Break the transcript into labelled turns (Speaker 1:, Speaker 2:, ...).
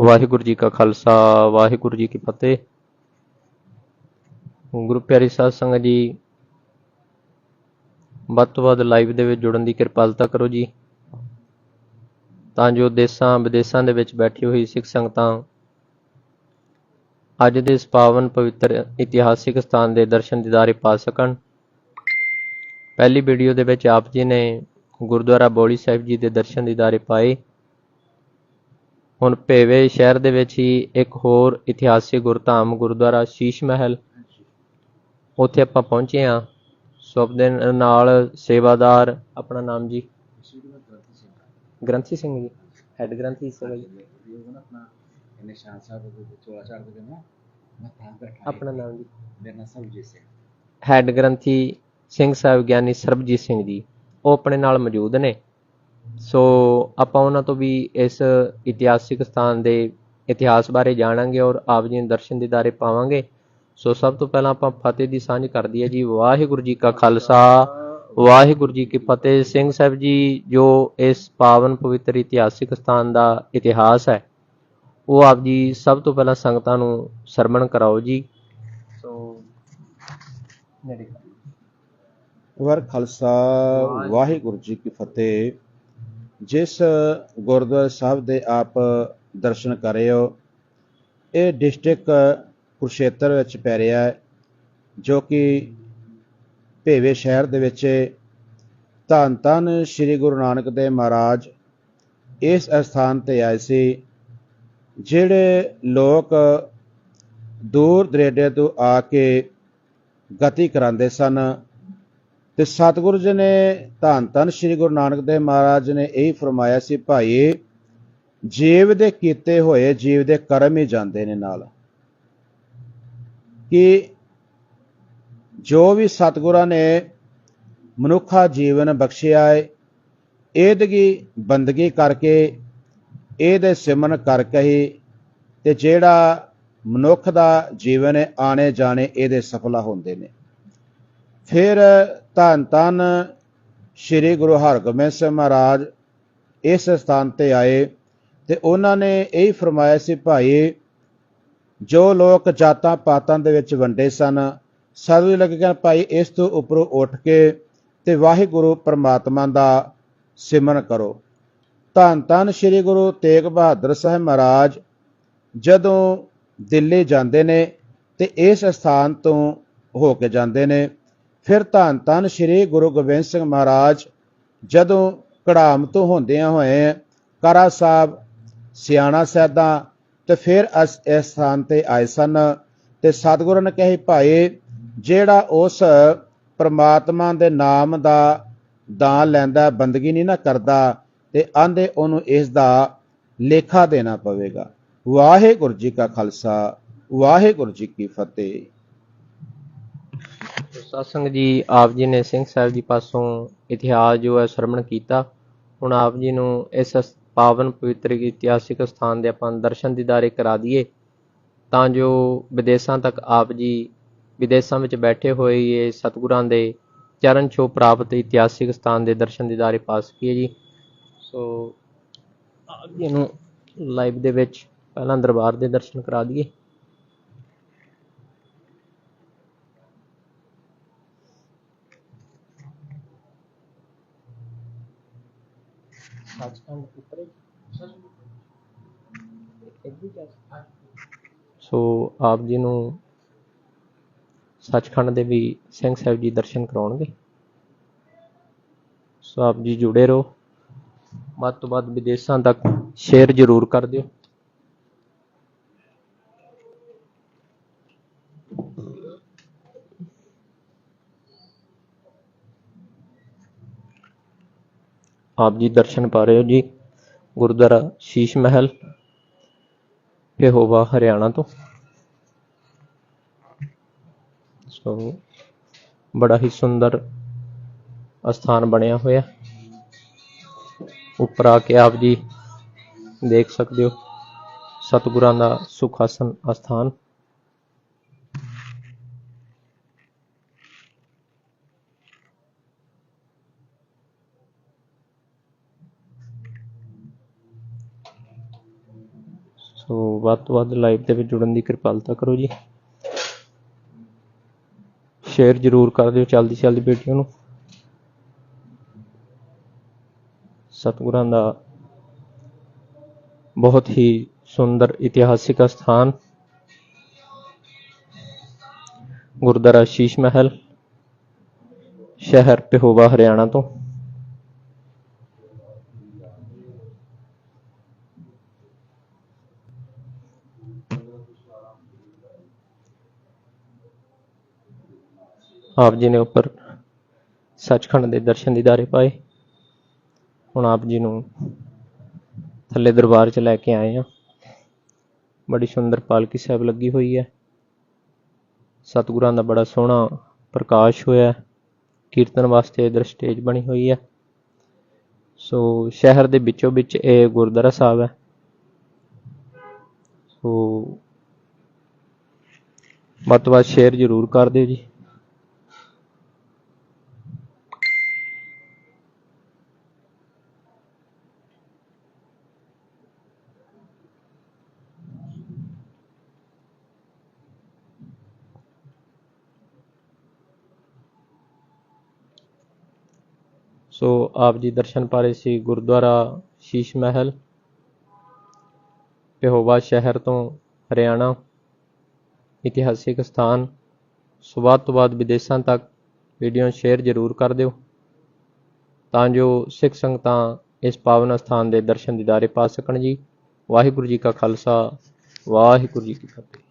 Speaker 1: ਵਾਹਿਗੁਰੂ ਜੀ ਕਾ ਖਾਲਸਾ, ਵਾਹਿਗੁਰੂ ਜੀ ਕੀ ਫਤਿਹ। ਗੁਰੂ ਪਿਆਰੀ ਸਾਧ ਸੰਗਤ ਜੀ, ਵੱਧ ਤੋਂ ਵੱਧ ਲਾਈਵ ਦੇ ਵਿੱਚ ਜੁੜਨ ਦੀ ਕਿਰਪਾਲਤਾ ਕਰੋ ਜੀ। ਤਾਂ ਜੋ ਦੇਸਾਂ ਵਿਦੇਸਾਂ ਦੇ ਵਿੱਚ ਬੈਠੀ ਹੋਈ ਸਿੱਖ ਸੰਗਤਾਂ ਅੱਜ ਦੇ ਇਸ ਪਾਵਨ ਪਵਿੱਤਰ ਇਤਿਹਾਸਿਕ ਸਥਾਨ ਦੇ ਦਰਸ਼ਨ ਦਿਦਾਰੇ ਪਾ ਸਕਣ। ਪਹਿਲੀ ਵੀਡੀਓ ਦੇ ਵਿੱਚ ਆਪ ਜੀ ਨੇ ਗੁਰਦੁਆਰਾ ਬੋਲੀ ਸਾਹਿਬ ਜੀ ਦੇ ਦਰਸ਼ਨ ਦਿਦਾਰੇ ਪਾਏ। ਹੁਣ ਭੇਵੇ ਸ਼ਹਿਰ ਦੇ ਵਿੱਚ ਹੀ ਇੱਕ ਹੋਰ ਇਤਿਹਾਸਿਕ ਗੁਰਧਾਮ ਗੁਰਦੁਆਰਾ ਸ਼ੀਸ਼ ਮਹਿਲ ਉੱਥੇ ਆਪਾਂ ਪਹੁੰਚੇ ਹਾਂ। ਸੋ ਦੇ ਨਾਲ ਸੇਵਾਦਾਰ, ਆਪਣਾ ਨਾਮ ਜੀ? ਗ੍ਰੰਥੀ ਸਿੰਘ ਜੀ। ਹੈੱਡ ਗ੍ਰੰਥੀ ਸਿੰਘ ਜੀ। ਆਪਣਾ ਨਾਮ ਜੀ?
Speaker 2: ਮੇਰਾ ਨਾਮ ਸਰਬਜੀਤ ਸਿੰਘ
Speaker 1: ਹੈੱਡ ਗ੍ਰੰਥੀ ਸਿੰਘ ਸਾਹਿਬ ਗਿਆਨੀ ਸਰਬਜੀਤ ਸਿੰਘ ਜੀ। ਉਹ ਆਪਣੇ ਨਾਲ ਮੌਜੂਦ ਨੇ। ਸੋ ਆਪਾਂ ਉਹਨਾਂ ਤੋਂ ਵੀ ਇਸ ਇਤਿਹਾਸਿਕ ਸਥਾਨ ਦੇ ਇਤਿਹਾਸ ਬਾਰੇ ਜਾਣਾਂਗੇ ਔਰ ਆਪ ਜੀ ਨੂੰ ਦਰਸ਼ਨ ਦਿਦਾਰੇ ਪਾਵਾਂਗੇ। ਸੋ ਸਭ ਤੋਂ ਪਹਿਲਾਂ ਆਪਾਂ ਫਤਿਹ ਦੀ ਸਾਂਝ ਕਰਦੀ ਹੈ ਜੀ। ਵਾਹਿਗੁਰੂ ਜੀ ਕਾ ਖਾਲਸਾ ਵਾਹਿਗੁਰੂ ਜੀ ਕੀ ਫਤਿਹ। ਸਿੰਘ ਸਾਹਿਬ ਜੀ ਜੋ ਇਸ ਪਾਵਨ ਪਵਿੱਤਰ ਇਤਿਹਾਸਿਕ ਸਥਾਨ ਦਾ ਇਤਿਹਾਸ ਹੈ ਉਹ ਆਪ ਜੀ ਸਭ ਤੋਂ ਪਹਿਲਾਂ ਸੰਗਤਾਂ ਨੂੰ ਸਰਵਣ ਕਰਾਓ ਜੀ। ਸੋ ਨੇੜੇ।
Speaker 2: ਵਾਰ ਖਾਲਸਾ ਵਾਹਿਗੁਰੂ ਜੀ ਕੀ ਫਤਿਹ। ਜਿਸ ਗੁਰਦੁਆਰਾ ਸਾਹਿਬ ਦੇ ਆਪ ਦਰਸ਼ਨ ਕਰ ਰਹੇ ਹੋ ਇਹ ਡਿਸਟ੍ਰਿਕਟ ਕੁਰਸ਼ੇਤਰ ਵਿੱਚ ਪੈ ਰਿਹਾ ਹੈ, ਜੋ ਕਿ ਭੇਵੇ ਸ਼ਹਿਰ ਦੇ ਵਿੱਚ ਧੰਨ ਧੰਨ ਸ੍ਰੀ ਗੁਰੂ ਨਾਨਕ ਦੇਵ ਮਹਾਰਾਜ, ਇਸ ਸਥਾਨ ਤੇ ਆਏ ਸੀ, ਜਿਹੜੇ ਲੋਕ ਦੂਰ ਦਰੇਡੇ ਤੋਂ ਆ ਕੇ ਗਤੀ ਕਰਾਉਂਦੇ ਸਨ। ਤੇ ਸਤਿਗੁਰੂ ਜੀ ਨੇ ਧੰਨ ਧੰਨ ਸ੍ਰੀ ਗੁਰੂ ਨਾਨਕ ਦੇਵ ਮਹਾਰਾਜ ਨੇ ਇਹ ਫਰਮਾਇਆ ਸੀ, ਭਾਈ, ਜੀਵ ਦੇ ਕੀਤੇ ਹੋਏ ਜੀਵ ਦੇ ਕਰਮ ਹੀ ਜਾਂਦੇ ਨੇ ਨਾਲ। ਕਿ ਜੋ ਵੀ ਸਤਿਗੁਰਾਂ ਨੇ ਮਨੁੱਖਾ ਜੀਵਨ ਬਖਸ਼ਿਆ ਹੈ ਇਹਦਗੀ ਬੰਦਗੀ ਕਰਕੇ ਇਹਦੇ ਸਿਮਰਨ ਕਰਕੇ ਹੀ ਤੇ ਜਿਹੜਾ ਮਨੁੱਖ ਦਾ ਜੀਵਨ ਹੈ ਆਣੇ ਜਾਣੇ ਇਹਦੇ ਸਫਲਾ ਹੁੰਦੇ ਨੇ। ਫਿਰ ਧੰਨ ਧੰਨ ਸ੍ਰੀ ਗੁਰੂ ਹਰਗੋਬਿੰਦ ਸਾਹਿਬ ਮਹਾਰਾਜ ਇਸ ਸਥਾਨ ਤੇ ਆਏ ਤੇ ਉਹਨਾਂ ਨੇ ਇਹ ਫਰਮਾਇਆ ਸੀ, ਭਾਈ, ਜੋ ਲੋਕ ਜਾਤਾਂ ਪਾਤਾਂ ਦੇ ਵਿੱਚ ਵੰਡੇ ਸਨ ਸਾਧੂ ਲੱਗ ਗਿਆ, ਭਾਈ, ਇਸ ਤੋਂ ਉੱਪਰੋਂ ਉੱਠ ਕੇ ਤੇ ਵਾਹਿਗੁਰੂ ਪਰਮਾਤਮਾ ਦਾ ਸਿਮਰਨ ਕਰੋ। ਧੰਨ ਧੰਨ ਸ੍ਰੀ ਗੁਰੂ ਤੇਗ ਬਹਾਦਰ ਸਾਹਿਬ ਮਹਾਰਾਜ ਜਦੋਂ ਦਿੱਲੀ ਜਾਂਦੇ ਨੇ ਤੇ ਇਸ ਸਥਾਨ ਤੋਂ ਹੋ ਕੇ ਜਾਂਦੇ ਨੇ ਫਿਰ ਧੰਨ ਧੰਨ ਸ੍ਰੀ ਗੁਰੂ ਗੋਬਿੰਦ ਸਿੰਘ ਮਹਾਰਾਜ, ਜਦੋਂ ਕੜਾਮ ਤੋਂ ਹੁੰਦਿਆਂ ਹੋਏ ਕਰਾ ਸਾਹਿਬ ਸਿਆਣਾ ਸੈਦਾ ਤੇ ਫਿਰ ਅਸ ਇਸ ਸਥਾਨ ਤੇ ਆਏ ਸਨ ਤੇ ਸਤਿਗੁਰੂ ਨੇ ਕਹੇ, ਭਾਈ, ਜਿਹੜਾ ਉਸ ਪਰਮਾਤਮਾ ਦੇ ਨਾਮ ਦਾ ਦਾਨ ਲੈਂਦਾ, ਬੰਦਗੀ ਨਹੀਂ ਨਾ ਕਰਦਾ ਤੇ ਆਂਦੇ ਉਹਨੂੰ ਇਸ ਦਾ ਲੇਖਾ ਦੇਣਾ ਪਵੇਗਾ। ਵਾਹਿਗੁਰੂ ਜੀ ਕਾ ਖਾਲਸਾ, ਵਾਹਿਗੁਰੂ ਜੀ ਕੀ ਫਤਿਹ।
Speaker 1: ਸਤਸੰਗ ਜੀ, ਆਪ ਜੀ ਨੇ ਸਿੰਘ ਸਾਹਿਬ ਜੀ ਪਾਸੋਂ ਇਤਿਹਾਸ ਜੋ ਹੈ ਸਰਵਣ ਕੀਤਾ। ਹੁਣ ਆਪ ਜੀ ਨੂੰ ਇਸ ਪਾਵਨ ਪਵਿੱਤਰ ਇਤਿਹਾਸਿਕ ਸਥਾਨ ਦੇ ਆਪਾਂ ਦਰਸ਼ਨ ਦੀਦਾਰੇ ਕਰਾ ਦਈਏ। ਤਾਂ ਜੋ ਵਿਦੇਸ਼ਾਂ ਤੱਕ ਆਪ ਜੀ ਵਿਦੇਸ਼ਾਂ ਵਿੱਚ ਬੈਠੇ ਹੋਏ ਇਹ ਸਤਿਗੁਰਾਂ ਦੇ ਚਰਨ ਛੋਹ ਪ੍ਰਾਪਤ ਇਤਿਹਾਸਿਕ ਸਥਾਨ ਦੇ ਦਰਸ਼ਨ ਦਿਦਾਰੇ ਪਾ ਸਕੀਏ ਜੀ। ਸੋ ਆਪ ਜੀ ਨੂੰ ਲਾਈਵ ਦੇ ਵਿੱਚ ਪਹਿਲਾਂ ਦਰਬਾਰ ਦੇ ਦਰਸ਼ਨ ਕਰਾ ਦਈਏ। ਸੱਚਖੰਡ ਉੱਪਰ ਸੋ ਆਪ ਜੀ ਨੂੰ ਸੱਚਖੰਡ ਦੇ ਵੀ ਸਿੰਘ ਸਾਹਿਬ ਜੀ ਦਰਸ਼ਨ ਕਰਾਉਣਗੇ ਸੋ ਆਪ ਜੀ ਜੁੜੇ ਰਹੋ ਵੱਧ ਤੋਂ ਵੱਧ ਵਿਦੇਸ਼ਾਂ ਤੱਕ ਸ਼ੇਅਰ ਜ਼ਰੂਰ ਕਰ ਦਿਓ ਆਪ ਜੀ ਦਰਸ਼ਨ ਪਾ ਰਹੇ ਹੋ ਜੀ, ਗੁਰਦੁਆਰਾ ਸ਼ੀਸ਼ ਮਹਿਲ ਪੇਹੋਵਾ ਹਰਿਆਣਾ ਤੋਂ। ਸੋ, ਬੜਾ ਹੀ ਸੁੰਦਰ ਅਸਥਾਨ ਬਣਿਆ ਹੋਇਆ। ਉੱਪਰ ਆ ਕੇ ਆਪ ਜੀ ਦੇਖ ਸਕਦੇ ਹੋ, ਸਤਿਗੁਰਾਂ ਦਾ ਸੁਖਾਸਨ ਅਸਥਾਨ। ਸੋ ਵੱਧ ਤੋਂ ਵੱਧ ਲਾਈਵ ਦੇ ਵਿੱਚ ਜੁੜਨ ਦੀ ਕਿਰਪਾਲਤਾ ਕਰੋ ਜੀ। ਸ਼ੇਅਰ ਜ਼ਰੂਰ ਕਰ ਦਿਓ ਜਲਦੀ ਚਲਦੀ ਵੀਡੀਓ ਨੂੰ। ਸਤਿਗੁਰਾਂ ਦਾ ਬਹੁਤ ਹੀ ਸੁੰਦਰ ਇਤਿਹਾਸਿਕ ਸਥਾਨ, ਗੁਰਦੁਆਰਾ ਸ਼ੀਸ਼ ਮਹਿਲ, ਸ਼ਹਿਰ ਪਿਹੋਵਾ ਹਰਿਆਣਾ ਤੋਂ। ਆਪ ਜੀ ਨੇ ਉੱਪਰ ਸੱਚਖੰਡ ਦੇ ਦਰਸ਼ਨ ਦੀਦਾਰੇ ਪਾਏ। ਹੁਣ ਆਪ ਜੀ ਨੂੰ ਥੱਲੇ ਦਰਬਾਰ 'ਚ ਲੈ ਕੇ ਆਏ ਆ ਬੜੀ ਸੁੰਦਰ ਪਾਲਕੀ ਸਾਹਿਬ ਲੱਗੀ ਹੋਈ ਹੈ। ਸਤਿਗੁਰਾਂ ਦਾ ਬੜਾ ਸੋਹਣਾ ਪ੍ਰਕਾਸ਼ ਹੋਇਆ ਕੀਰਤਨ ਵਾਸਤੇ ਇਧਰ ਸਟੇਜ ਬਣੀ ਹੋਈ ਹੈ। ਸੋ ਸ਼ਹਿਰ ਦੇ ਵਿੱਚੋਂ ਵਿੱਚ ਇਹ ਗੁਰਦੁਆਰਾ ਸਾਹਿਬ ਹੈ। ਸੋ ਵੱਧ ਤੋਂ ਵੱਧ ਸ਼ੇਅਰ ਜ਼ਰੂਰ ਕਰ ਦਿਓ ਜੀ। ਸੋ ਆਪ ਜੀ ਦਰਸ਼ਨ ਪਾ ਰਹੇ ਸੀ ਗੁਰਦੁਆਰਾ ਸ਼ੀਸ਼ ਮਹਿਲ, ਪਿਹੋਵਾ ਸ਼ਹਿਰ ਤੋਂ ਹਰਿਆਣਾ, ਇਤਿਹਾਸਿਕ ਸਥਾਨ, ਸੋ ਵੱਧ ਤੋਂ ਵੱਧ ਵਿਦੇਸ਼ਾਂ ਤੱਕ ਵੀਡੀਓ ਸ਼ੇਅਰ ਜ਼ਰੂਰ ਕਰ ਦਿਓ, ਤਾਂ ਜੋ ਸਿੱਖ ਸੰਗਤਾਂ ਇਸ ਪਾਵਨ ਸਥਾਨ ਦੇ ਦਰਸ਼ਨ ਦੀਦਾਰੇ ਪਾ ਸਕਣ ਜੀ। ਵਾਹਿਗੁਰੂ ਜੀ ਕਾ ਖਾਲਸਾ, ਵਾਹਿਗੁਰੂ ਜੀ ਕੀ ਫਤਿਹ।